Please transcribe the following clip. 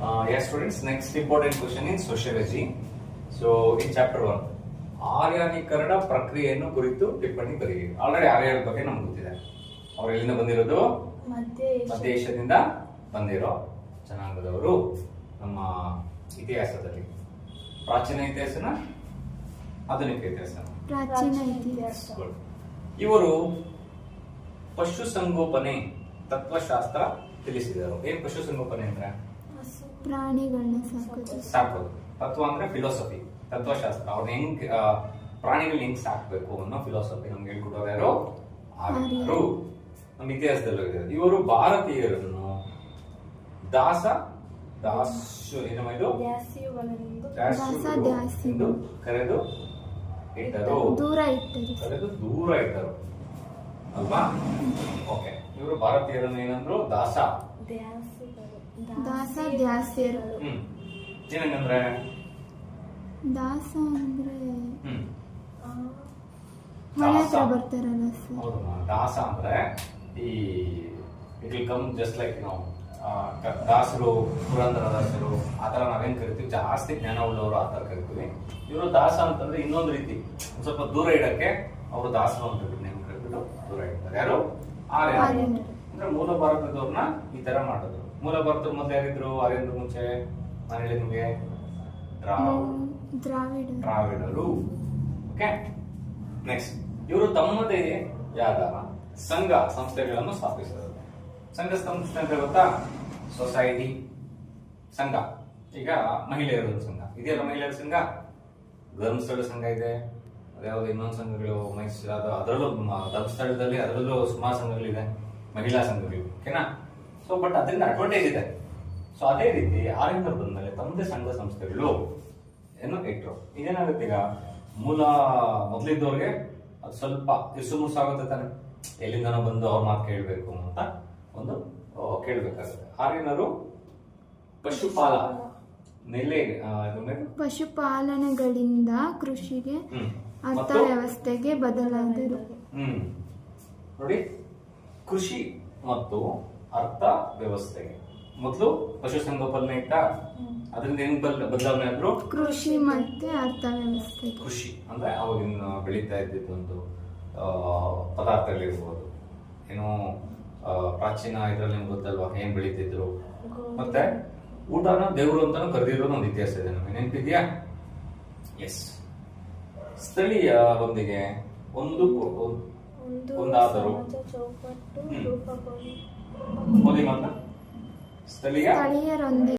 Uh, yes, students. Next important question in sociology. So, in chapter 1, ಆರ್ಯಾನೀಕರಣ ಪ್ರಕ್ರಿಯೆಯನ್ನು ಕುರಿತು ಟಿಪ್ಪಣಿ ಬರೆಯಿರಿ. ಆಲ್ರೆಡಿ ಆರ್ಯರ ಬಗ್ಗೆ ನಮ್ಗೆ ಗೊತ್ತಿದೆ. ಅವ್ರು ಎಲ್ಲಿಂದ ಬಂದಿರೋದು? ಮಧ್ಯೆ ಏಷ್ಯಾದಿಂದ ಬಂದಿರೋ ಜನಾಂಗದವರು ನಮ್ಮ ಇತಿಹಾಸದಲ್ಲಿ. ಪ್ರಾಚೀನ ಇತಿಹಾಸನ? ಆಧುನಿಕ ಇತಿಹಾಸ. Good. ಇವರು ಪಶುಸಂಗೋಪನೆ ತತ್ವಶಾಸ್ತ್ರ ತಿಳಿಸಿದರು. ಏನ್ ಪಶುಸಂಗೋಪನೆ ಅಂದ್ರೆ? ಪ್ರಾಣಿಗಳನ್ನ ಸಾಕೋದು. ಸಾಕೋದು. ತತ್ವ ಅಂದ್ರೆ ಫಿಲಾಸಫಿ ತತ್ವಶಾಸ್ತ್ರ. ಅವ್ರನ್ನ ಹೆಂಗ್ ಪ್ರಾಣಿಗಳು ಪ್ರಾಣಿಗಳನ್ನ ಹೆಂಗ್ ಸಾಕ್ಬೇಕು ಅನ್ನೋ ಫಿಲಾಸಫಿ ನಮ್ಗೆ ಹೇಳ್ಕೊಡೋರು ಯಾರು? ಆರ್ಯರು. ನಮ್ಮ ಇತಿಹಾಸದಲ್ಲೂ ಇದೆ. ಇವರು ಭಾರತೀಯರನ್ನು ದಾಸ ದಾಸ ಏನಮ್ಮ ಇದು. ಎಂದು ಕರೆದು ಇಟ್ಟರು. ದೂರ ಇಟ್ಟರು. ಕರೆದು ದೂರ ಇಟ್ಟರು. ಅಲ್ವಾ? ಓಕೆ. ಇವರು ಭಾರತೀಯರನ್ನು ಏನಂದ್ರು ದಾಸ. ದಾಸ, ದ್ಯಾಸಿಯರು. ಹ್ಮ್. ಏನಂಗಂದ್ರೆ ದಾಸ ಅಂದ್ರೆ ಹ್ಮ್. ಆ, ಮನೆ ಹತ್ರ ದಾಸ. ಬರ್ತಾರಲ್ಲ ಸರ್. ಹೌದಮ್ಮ ದಾಸ ಅಂದ್ರೆ ಈ it will come just like ನಾವು ದಾಸರು ಪುರಂದರ ದಾಸರು ಆ ಥರ ನಾವೇನ್ ಕರಿತೀವಿ? ಜಾಸ್ತಿ ಜ್ಞಾನ ಉಳ್ಳವರು ಆ ಥರ ಕರಿತೀವಿ. ಇವರು ದಾಸ ಅಂತಂದ್ರೆ ಇನ್ನೊಂದು ರೀತಿ. ಸ್ವಲ್ಪ ದೂರ ಇಡಕ್ಕೆ ಅವರು ದಾಸರು ಅಂತ ನೇಮ್ ಕರಿಬಿಟ್ಟು ದೂರ ಇಡ್ತಾರೆ. ಯಾರು? ಆರ್ಯ. ಅಂದ್ರೆ ಮೂಲ ಭಾರತದವ್ರನ್ನ ಈ ತರ ಮಾಡಿದ್ರು. ಮೂಲ ಭಾರತದ ಮೊದಲು ಯಾರಿದ್ರು? ಆರ್ಯಂದ್ರ ಮುಂಚೆ? ನಾನು ಹೇಳಿ ನಿಮಗೆ? ದ್ರಾವಿಡರು. ಓಕೆ? ನೆಕ್ಸ್ಟ್ ಇವರು ತಮ್ಮದೇ ಯಾದ? ಸಂಘ ಸಂಸ್ಥೆಗಳನ್ನು ಸ್ಥಾಪಿಸಿದರು ಸಂಘ ಸಂಸ್ಥೆ ಅಂತ ಗೊತ್ತಾ? ಸೊಸೈಟಿ ಸಂಘ. ಈಗ ಮಹಿಳೆಯರ ಸಂಘ. ಇದೆಯಲ್ಲ ಮಹಿಳೆಯರ ಸಂಘ? ಧರ್ಮಸ್ಥಳ ಸಂಘ ಇದೆ. ಅದ್ಯಾವ್ದು ಇನ್ನೊಂದು ಸಂಘಗಳು ಮೈಸೂರು ಅದು ಅದರಲ್ಲೂ ಧರ್ಮಸ್ಥಳದಲ್ಲಿ ಅದರಲ್ಲೂ ಸುಮಾರು ಸಂಘಗಳಿದೆ ಮಹಿಳಾ ಸಂಘಗಳು ಓಕೆನಾ? ಸೊ ಬಟ್ ಅದರಿಂದ ಅಡ್ವಾಂಟೇಜ್ ಇದೆ. ಸೊ ಅದೇ ರೀತಿ ಆರ್ಯಂಕರ್ ಬಂದಮೇಲೆ ತಮ್ಮದೇ ಸಂಘ ಸಂಸ್ಥೆಗಳು ಏನು ಇಟ್ಟರು ಇದೇನಾಗುತ್ತೆ ಈಗ? ಮೂಲ ಮೊದಲಿದ್ದವ್ರಿಗೆ ಅದು ಸ್ವಲ್ಪ ಇಸು ಮುಸಾಗುತ್ತೆ ತಾನೆ. ಎಲ್ಲಿಂದನೋ ಬಂದು ಅವ್ರ ಮಾತು ಕೇಳಬೇಕು ಅಂತ ಒಂದು ಕೇಳಬೇಕಾಗುತ್ತೆ. ಹಾಗೇನಾದ್ರು ಆರ್ಯನರು ಪಶುಪಾಲ ನೆಲೆ ಪಶುಪಾಲನೆಗಳಿಂದ ಕೃಷಿಗೆ ಅರ್ಥವ್ಯವಸ್ಥೆಗೆ ಬದಲಾದರು ಹ್ಮ್. ನೋಡಿ ಕೃಷಿ ಮತ್ತು ಅರ್ಥ ವ್ಯವಸ್ಥೆಗೆ. ಮೊದಲು ಪಶುಸಂಗೋಪನೆ ಇಟ್ಟ ಅದರಿಂದ ಏನ್ ಬಲ್- ಬದಲಾವಣೆ ಆದ್ರು? ಕೃಷಿ ಮತ್ತೆ ಅರ್ಥವ್ಯವಸ್ಥೆಗೆ ಕೃಷಿ ಅಂದ್ರೆ ಅವಾಗಿನ ಬೆಳೀತಾ ಇದ್ದಿದ್ದು ಒಂದು ಆ, ಪದಾರ್ಥಗಳಿರ್ಬೋದು. ಏನೋ ಪ್ರಾಚೀನ ಇದ್ರಲ್ಲಿ ನಿಮ್ಗೆ ಗೊತ್ತಲ್ವಾ? ಏನ್ ಬೆಳೀತಿದ್ರು? ಮತ್ತೆ ಊಟನ ದೇವರು ಅಂತಾನು ಕರೆದಿರೋದು ಒಂದು ಇತಿಹಾಸ ಇದೆ ನಮಗೆ. ನೆನಪಿದ್ಯಾ? ಎಸ್ ಸ್ಥಳೀಯರೊಂದಿಗೆ ಒಂದು ಒಂದು ಒಂದು ಒಂದಾದರೂ. ಚೌಕಟ್ಟು ಓದಿ ಮಾತ್ರ? ಸ್ಥಳೀಯ? ಸ್ಥಳೀಯರೊಂದಿಗೆ.